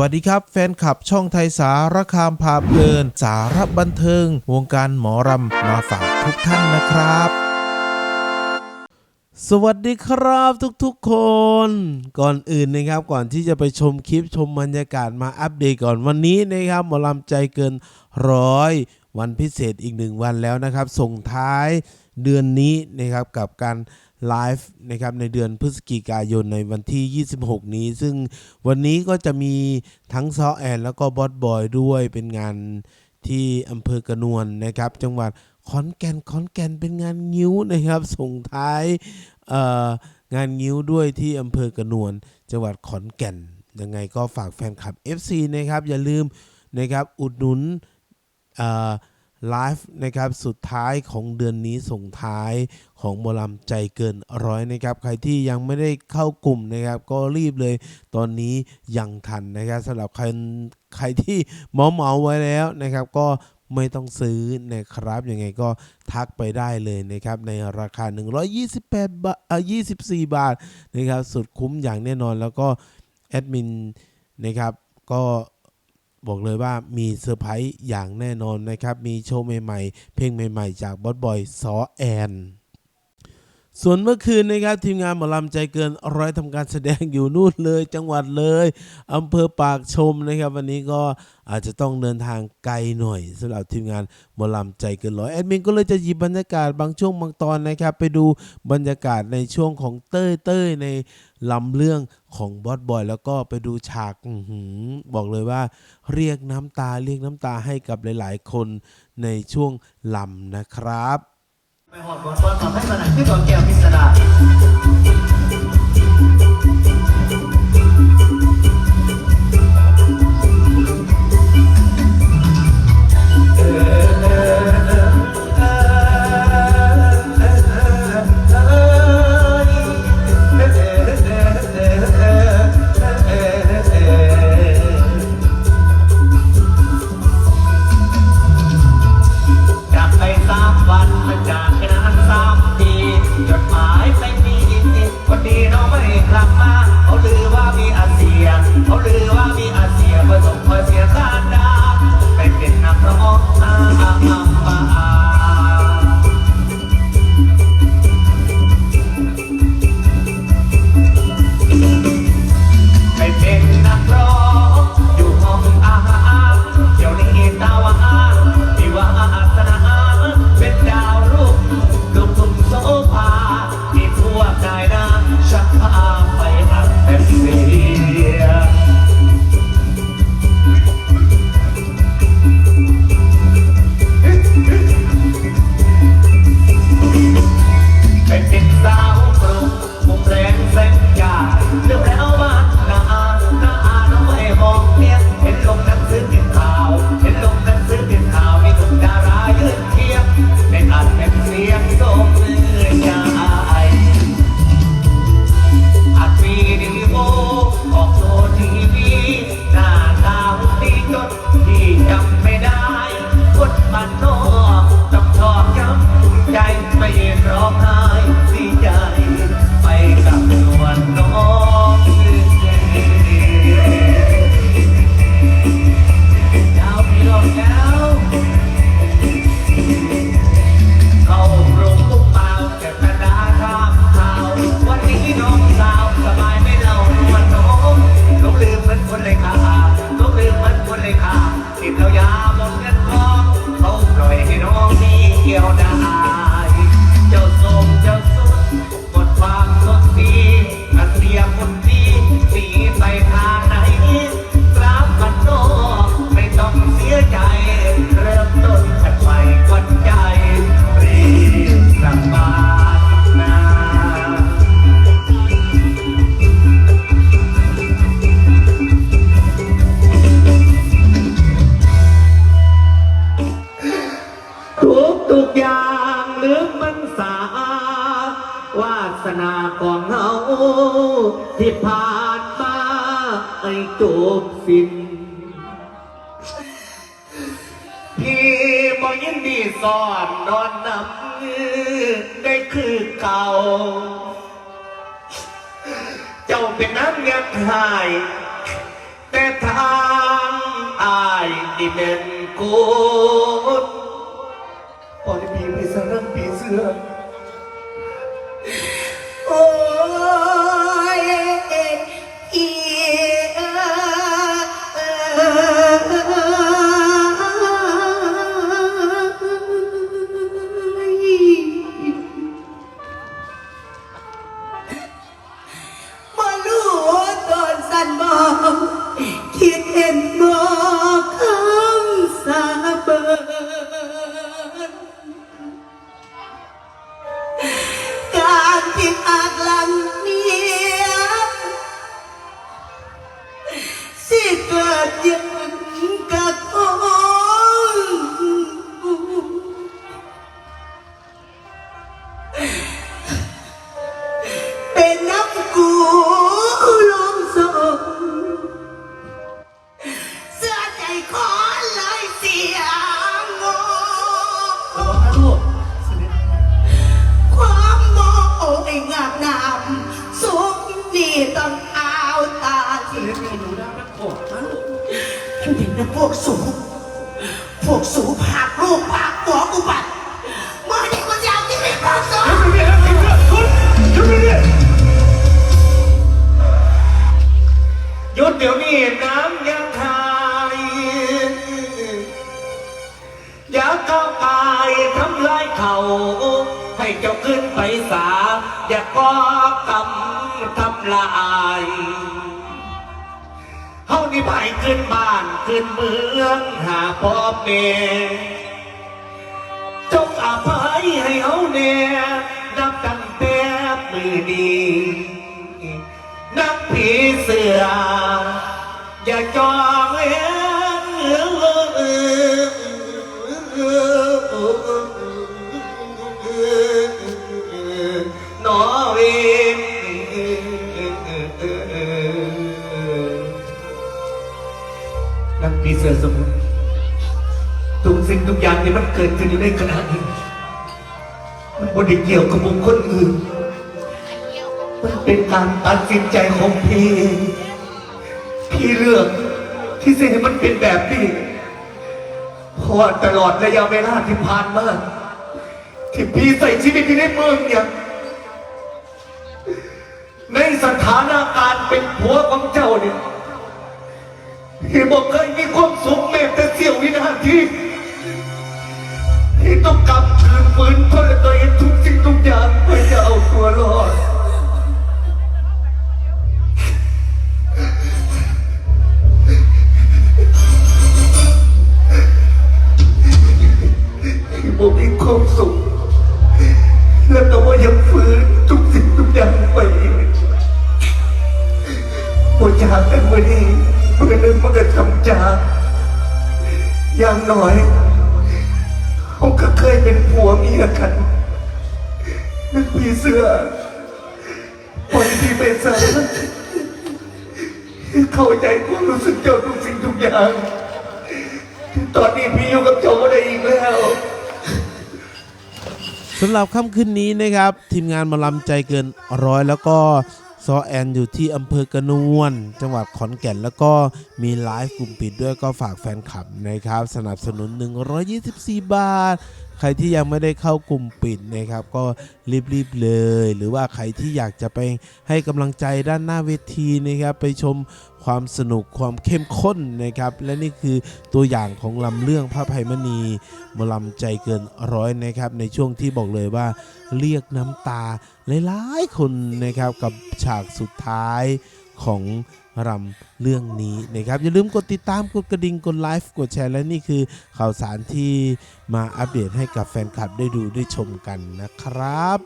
วัสดีครับ แฟนคลับช่องไทยสารคามพาเพลิน สารบันเทิง วงการหมอรำมาฝากทุกท่านนะครับ สวัสดีครับทุกๆคน ก่อนอื่นนะครับก่อนที่จะไปชมคลิปชมบรรยากาศมาอัปเดตก่อนวันนี้นะครับหมอลำใจเกินร้อยวันพิเศษอีกหนึ่งวันแล้วนะครับ ส่งท้ายเดือนนี้นะครับกับการ ไลฟ์นะครับในเดือนพฤศจิกายนในวันที่ 26 นี้ ซึ่งวันนี้ก็จะมีทั้งซอแอนแล้วก็บอสบอยด้วยเป็นงานที่อำเภอกระนวลนะครับ จังหวัดขอนแก่นขอนแก่นเป็นงานงิ้วนะครับ ส่งท้ายงานงิ้วด้วยที่อำเภอกระนวลจังหวัดขอนแก่นยังไงก็ฝากแฟนคลับ FC นะครับอย่าลืมนะครับอุดหนุนอ ไลฟ์นะครับสุดท้ายของเดือนนี้ส่งท้ายของหมอลำใจเกินร้อยนะครับ ใครที่ยังไม่ได้เข้ากลุ่มนะครับ ก็รีบเลยตอนนี้ยังทันนะครับสำหรับใครใครที่เหมเหมาไว้แล้วนะครับ ก็ไม่ต้องซื้อนะครับยังไงก็ทักไปได้เลยนะครับในราคา 128บาทเอ่อ24 บาทนะครับ สุดคุ้มอย่างแน่นอนแล้วก็แอดมินนะครับก็ บอกเลยว่ามีเซอร์ไพรส์อย่างแน่นอนนะครับ มีโชว์ใหม่ๆ เพลงใหม่ๆ จากบอสบอยซอแอนส่วนเมื่อคืนนะครับทีมงานหมอลำใจเกินร้อยทำการแสดงอยู่นู่นเลย จังหวัดเลยอำเภอปากชมนะครับ วันนี้ก็อาจจะต้องเดินทางไกลหน่อยสำหรับทีมงานหมอลำใจเกินร้อยแอดมินก็เลยจะหยิบบรรยากาศบางช่วงบางตอนนะครับ ไปดูบรรยากาศในช่วงของเต้ยเต้ยในลำเรื่อง ของบอสบอย แล้วก็ไปดูฉากอบอกเลยว่า เรียกน้ำตาเรียกน้ำตาให้กับหลาย ๆ คนในช่วงลำนะครับไปหอดบอสบอยขอให้มาไหนที่กองแก้วพิสดาร พี่บ่ยินดีสอนนอนนำได้คือเก่า เจ้าเป็นน้ำเงียบหาย แต่ทางอายดิเมนกูด นเห็นะพวกสู พวกสูผักลูกผักหัวกูปัดเมื่อนี้กูจะเอาที่ไม่พอสอนหยุดเดี๋ยวนี้น้ำยังทายอย่าก้าวกายทำลายเขา ให้เจ้าขึ้นไปสา อย่าก่อกรรมทำลาย ที่ไปขึ้นบ้านขึ้นเมืองหาพ่อเมจงอภัยให้เขาแน่นับตั้งแต่มือนี้ สือสมุทรทุกสิ่งทุกอย่างที่มันเกิดขึ้นอยู่ในขณะนี้มันไม่ได้เกี่ยวกับบุคคลอื่น มันเป็นการตัดสินใจของพี่ พี่เลือกที่จะให้มันเป็นแบบนี้เพราะตลอดระยะเวลาที่ผ่านมาที่พี่ใส่ชีวิตอยู่ในเมืองเนี่ยในสถานาการณ์เป็นผัวของเจ้าเนี่ย พี่บอกเคยมีความสุขแม้แต่เสี้ยววินาทีที่ต้องกำคืนฝืนทนตัวเองทุกสิ่งทุกอย่างเพื่อจะเอาตัวรอดที่ผมมีความสุขและก็ว่ายังฟื้นทุกสิ่งทุกอย่างไปพอจากกันวันนี้ เพื่อนนึงมันก็ทำจากอย่างน้อยเขาก็เคยเป็นผัวเมียกันนึกพี่เสื้อปล่อยพี่ไปซะเข้าใจความรู้สึกเจ้าทุกสิ่งทุกอย่าง ตอนนี้พี่อยู่กับเจ้าไม่ได้อีกแล้วสำหรับค่ำคืนนี้นะครับ ทีมงานมาลำใจเกินร้อยแล้วก็ ซอแอนอยู่ที่อำเภอกระนวลจังหวัดขอนแก่น แล้วก็มีไลฟ์กลุ่มปิดด้วยก็ฝากแฟนคลับนะครับ สนับสนุน 124 บาท ใครที่ยังไม่ได้เข้ากลุ่มปิดนะครับ ก็รีบๆเลย หรือว่าใครที่อยากจะไปให้กำลังใจด้านหน้าเวทีนะครับ ไปชมความสนุกความเข้มข้นนะครับ และนี่คือตัวอย่างของลำเรื่องพระภัยมณีมอลำใจเกินร้อยนะครับ ในช่วงที่บอกเลยว่าเรียกน้ำตาหลายๆคนนะครับกับฉากสุดท้ายของ รำเรื่องนี้นะครับอย่าลืมกดติดตามกดกระดิ่งกดไลฟ์กดแชร์และนี่คือ ข่าวสารที่มาอัปเดตให้กับแฟนคลับได้ดูได้ชมกันนะครับ